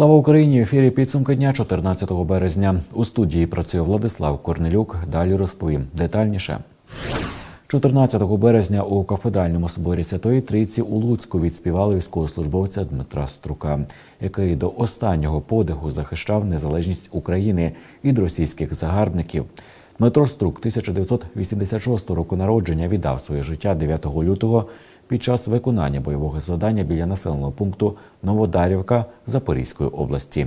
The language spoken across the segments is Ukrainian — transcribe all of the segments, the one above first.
Слава Україні! В ефірі підсумки дня 14 березня. У студії працює Владислав Корнелюк. Далі розповім детальніше. 14 березня у кафедральному соборі Святої Трійці у Луцьку відспівали військовослужбовця Дмитра Струка, який до останнього подиху захищав незалежність України від російських загарбників. Дмитро Струк 1986 року народження віддав своє життя 9 лютого під час виконання бойового завдання біля населеного пункту Новодарівка Запорізької області.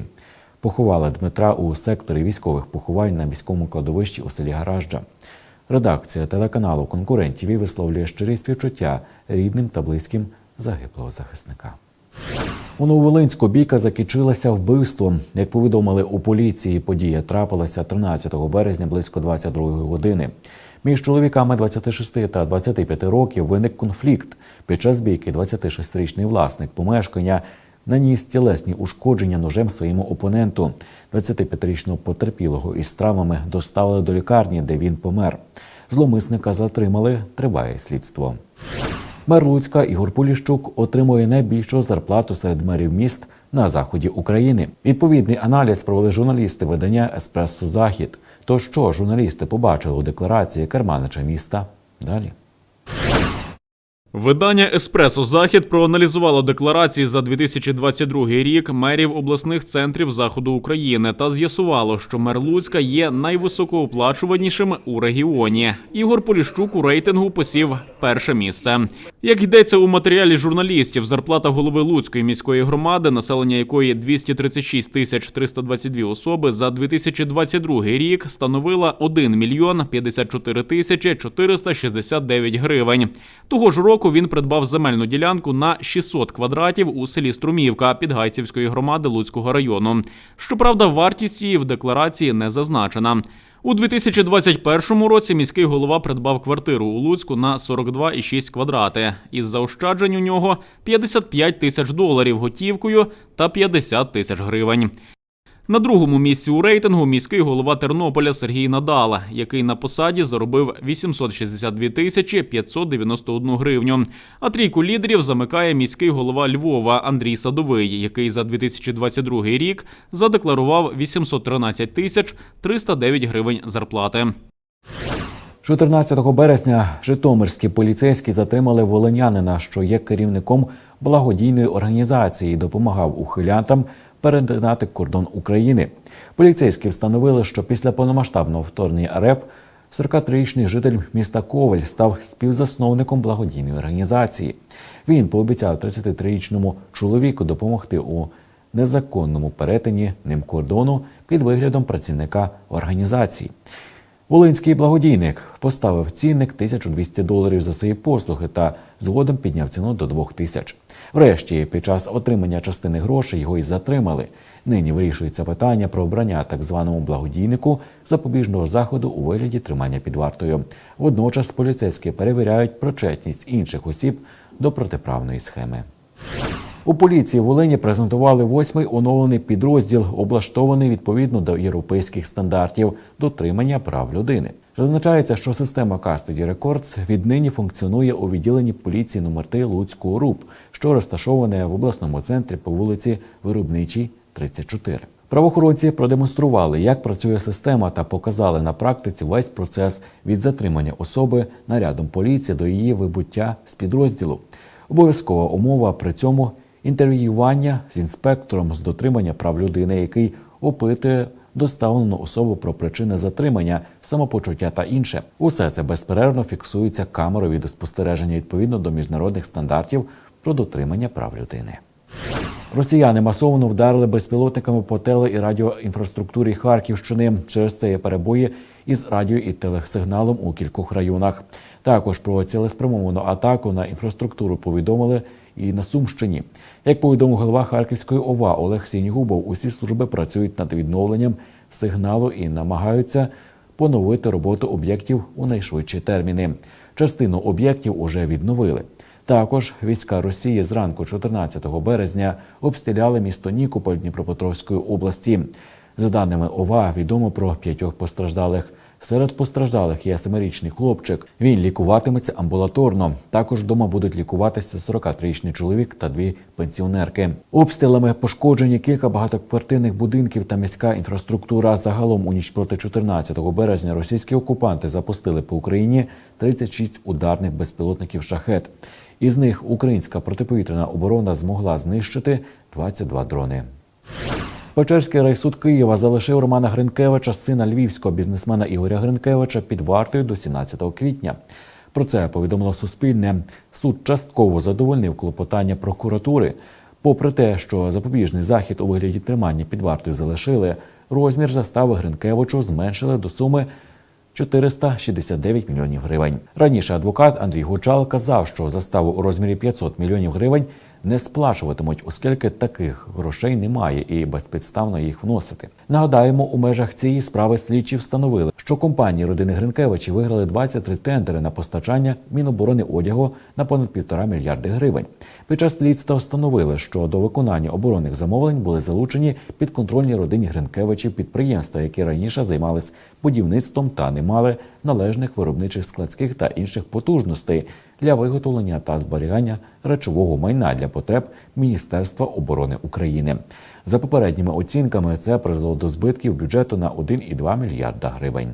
Поховали Дмитра у секторі військових поховань на міському кладовищі у селі Гаражджа. Редакція телеканалу конкурентів висловлює щирі співчуття рідним та близьким загиблого захисника. У Нововолинську бійка закінчилася вбивством. Як повідомили у поліції, подія трапилася 13 березня близько 22 години. Між чоловіками 26 та 25 років виник конфлікт. Під час бійки 26-річний власник помешкання наніс тілесні ушкодження ножем своєму опоненту. 25-річного потерпілого із травмами доставили до лікарні, де він помер. Зломисника затримали. Триває слідство. Мер Луцька Ігор Поліщук отримує найбільшу зарплату серед мерів міст на заході України. Відповідний аналіз провели журналісти видання Еспресо Захід. То що журналісти побачили у декларації керманича міста? Далі. Видання Еспресо Захід проаналізувало декларації за 2022 рік мерів обласних центрів заходу України та з'ясувало, що мер Луцька є найвисокооплачуванішим у регіоні. Ігор Поліщук у рейтингу посів перше місце. Як йдеться у матеріалі журналістів, зарплата голови Луцької міської громади, населення якої 236 тисяч 322 особи, за 2022 рік становила 1 мільйон 54 тисячі 469 гривень. Того ж року він придбав земельну ділянку на 600 квадратів у селі Струмівка Підгайцівської громади Луцького району. Щоправда, вартість її в декларації не зазначена. У 2021 році міський голова придбав квартиру у Луцьку на 42,6 квадрати. Із заощаджень у нього 55 тисяч доларів готівкою та 50 тисяч гривень. На другому місці у рейтингу міський голова Тернополя Сергій Надал, який на посаді заробив 862 тисячі 591 гривню. А трійку лідерів замикає міський голова Львова Андрій Садовий, який за 2022 рік задекларував 813 тисяч 309 гривень зарплати. 14 березня житомирські поліцейські затримали волинянина, що є керівником благодійної організації, допомагав ухилянтам перетинати кордон України. Поліцейські встановили, що після повномасштабного вторгнення РФ 43-річний житель міста Коваль став співзасновником благодійної організації. Він пообіцяв 33-річному чоловіку допомогти у незаконному перетині ним кордону під виглядом працівника організації. Волинський благодійник поставив цінник 1200 доларів за свої послуги та згодом підняв ціну до 2000. Врешті, під час отримання частини грошей його й затримали. Нині вирішується питання про обрання так званому благодійнику запобіжного заходу у вигляді тримання під вартою. Водночас поліцейські перевіряють причетність інших осіб до протиправної схеми. У поліції Волині презентували восьмий оновлений підрозділ, облаштований відповідно до європейських стандартів дотримання прав людини. Зазначається, що система Custody Records віднині функціонує у відділенні поліції номер 3 Луцького РУП, що розташоване в обласному центрі по вулиці Виробничій, 34. Правоохоронці продемонстрували, як працює система, та показали на практиці весь процес від затримання особи нарядом поліції до її вибуття з підрозділу. Обов'язкова умова при цьому інтерв'ювання з інспектором з дотримання прав людини, який опитує доставлену особу про причини затримання, самопочуття та інше. Усе це безперервно фіксується камерою відеоспостереження відповідно до міжнародних стандартів про дотримання прав людини. Росіяни масово вдарили безпілотниками по теле і радіоінфраструктурі Харківщини. Через це є перебої із радіо і телесигналом у кількох районах. Також про цілеспрямовану атаку на інфраструктуру повідомили і на Сумщині. Як повідомив голова Харківської ОВА Олег Сінігубов, усі служби працюють над відновленням сигналу і намагаються поновити роботу об'єктів у найшвидші терміни. Частину об'єктів уже відновили. Також війська Росії зранку 14 березня обстріляли місто Нікополь Дніпропетровської області. За даними ОВА, відомо про п'ятьох постраждалих. Серед постраждалих є семирічний хлопчик. Він лікуватиметься амбулаторно. Також вдома будуть лікуватися 43-річний чоловік та дві пенсіонерки. Обстрілами пошкоджені кілька багатоквартирних будинків та міська інфраструктура. Загалом у ніч проти 14 березня російські окупанти запустили по Україні 36 ударних безпілотників шахет. Із них українська протиповітряна оборона змогла знищити 22 дрони. Печерський райсуд Києва залишив Романа Гринкевича, сина львівського бізнесмена Ігоря Гринкевича, під вартою до 17 квітня. Про це повідомило Суспільне. Суд частково задовольнив клопотання прокуратури. Попри те, що запобіжний захід у вигляді тримання під вартою залишили, розмір застави Гринкевичу зменшили до суми 469 мільйонів гривень. Раніше адвокат Андрій Гучал казав, що заставу у розмірі 500 мільйонів гривень не сплачуватимуть, оскільки таких грошей немає і безпідставно їх вносити. Нагадаємо, у межах цієї справи слідчі встановили, що компанії родини Гринкевичі виграли 23 тендери на постачання Міноборони одягу на понад півтора мільярди гривень. Під час слідства встановили, що до виконання оборонних замовлень були залучені підконтрольні родині Гринкевичів підприємства, які раніше займались будівництвом та не мали належних виробничих складських та інших потужностей для виготовлення та зберігання речового майна для потреб Міністерства оборони України. За попередніми оцінками, це призвело до збитків бюджету на 1,2 мільярда гривень.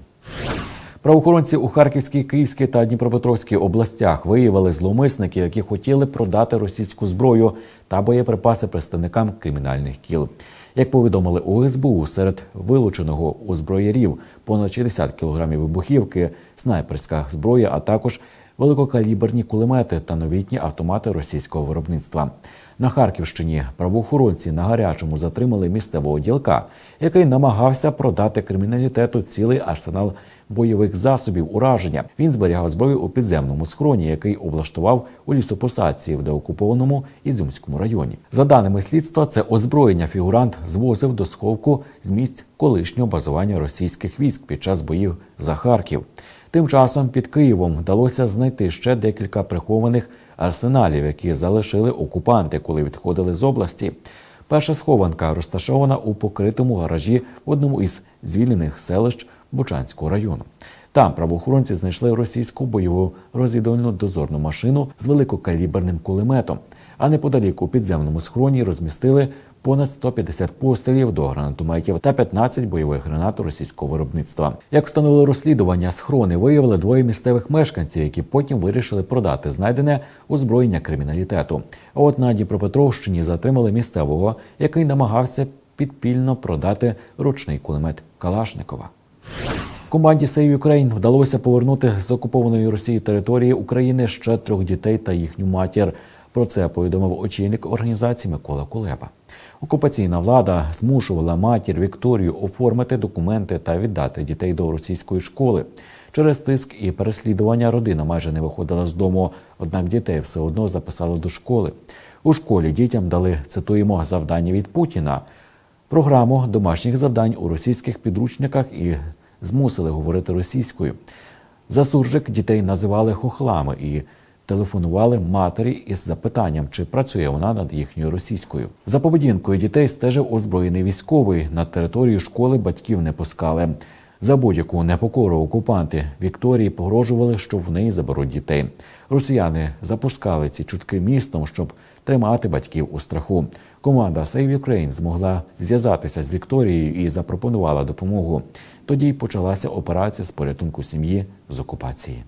Правоохоронці у Харківській, Київській та Дніпропетровській областях виявили зловмисників, які хотіли продати російську зброю та боєприпаси представникам кримінальних кіл. Як повідомили у СБУ, серед вилученого у зброярів понад 60 кілограмів вибухівки, снайперська зброя, а також великокаліберні кулемети та новітні автомати російського виробництва. На Харківщині правоохоронці на гарячому затримали місцевого ділка, який намагався продати криміналітету цілий арсенал бойових засобів ураження. Він зберігав зброю у підземному схроні, який облаштував у лісопосадці в деокупованому Ізюмському районі. За даними слідства, це озброєння фігурант звозив до сховку з місць колишнього базування російських військ під час боїв за Харків. Тим часом під Києвом вдалося знайти ще декілька прихованих арсеналів, які залишили окупанти, коли відходили з області. Перша схованка розташована у покритому гаражі в одному із звільнених селищ Бучанського району. Там правоохоронці знайшли російську бойову розвідувальну дозорну машину з великокаліберним кулеметом. А неподалік у підземному схроні розмістили понад 150 пострілів до гранатометів та 15 бойових гранат російського виробництва. Як встановило розслідування, схрони виявили двоє місцевих мешканців, які потім вирішили продати знайдене озброєння криміналітету. А от на Дніпропетровщині затримали місцевого, який намагався підпільно продати ручний кулемет Калашникова. Команді Save Ukraine вдалося повернути з окупованої Росії території України ще трьох дітей та їхню матір. Про це повідомив очільник організації Микола Кулеба. Окупаційна влада змушувала матір Вікторію оформити документи та віддати дітей до російської школи. Через тиск і переслідування родина майже не виходила з дому, однак дітей все одно записали до школи. У школі дітям дали цитуємо завдання від Путіна, програму домашніх завдань у російських підручниках і змусили говорити російською. За суржик дітей називали хохлами і телефонували матері із запитанням, чи працює вона над їхньою російською. За поведінкою дітей стежив озброєний військовий. На територію школи батьків не пускали. За будь-яку непокору окупанти Вікторії погрожували, що в неї заберуть дітей. Росіяни запускали ці чутки містом, щоб тримати батьків у страху. Команда Save Ukraine змогла зв'язатися з Вікторією і запропонувала допомогу. Тоді й почалася операція з порятунку сім'ї з окупації.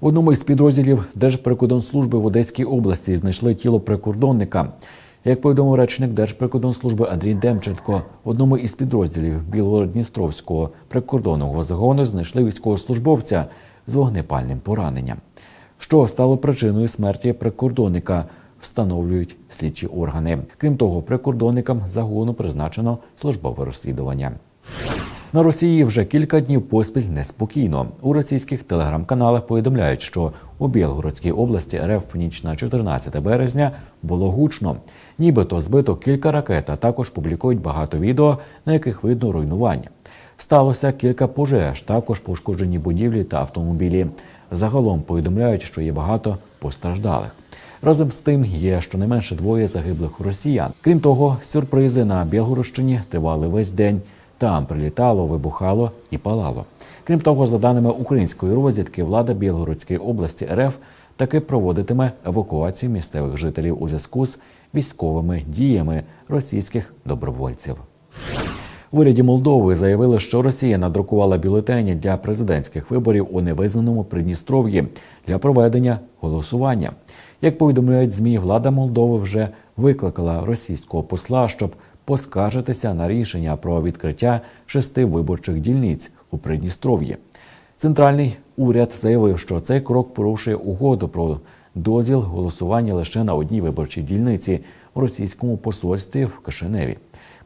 В одному із підрозділів Держприкордонслужби в Одеській області знайшли тіло прикордонника. Як повідомив речник Держприкордонслужби Андрій Демченко, в одному із підрозділів Білгород-Дністровського прикордонного загону знайшли військовослужбовця з вогнепальним пораненням. Що стало причиною смерті прикордонника, встановлюють слідчі органи. Крім того, прикордонникам загону призначено службове розслідування. На Росії вже кілька днів поспіль неспокійно. У російських телеграм-каналах повідомляють, що у Білгородській області РФ ніч на 14 березня було гучно. Нібито збито кілька ракет, а також публікують багато відео, на яких видно руйнування. Сталося кілька пожеж, також пошкоджені будівлі та автомобілі. Загалом повідомляють, що є багато постраждалих. Разом з тим є щонайменше двоє загиблих росіян. Крім того, сюрпризи на Білгородщині тривали весь день. Там прилітало, вибухало і палало. Крім того, за даними української розвідки, влада Білгородської області РФ таки проводитиме евакуацію місцевих жителів у зв'язку з військовими діями російських добровольців. В уряді Молдови заявили, що Росія надрукувала бюлетені для президентських виборів у невизнаному Придністров'ї для проведення голосування. Як повідомляють змі, влада Молдови вже викликала російського посла, щоб поскаржитися на рішення про відкриття шести виборчих дільниць у Придністров'ї. Центральний уряд заявив, що цей крок порушує угоду про дозвіл голосування лише на одній виборчій дільниці у російському посольстві в Кишиневі.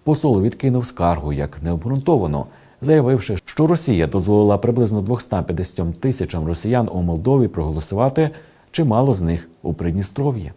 Посол відкинув скаргу як необґрунтовано, заявивши, що Росія дозволила приблизно 250 тисячам росіян у Молдові проголосувати, чимало з них у Придністров'ї.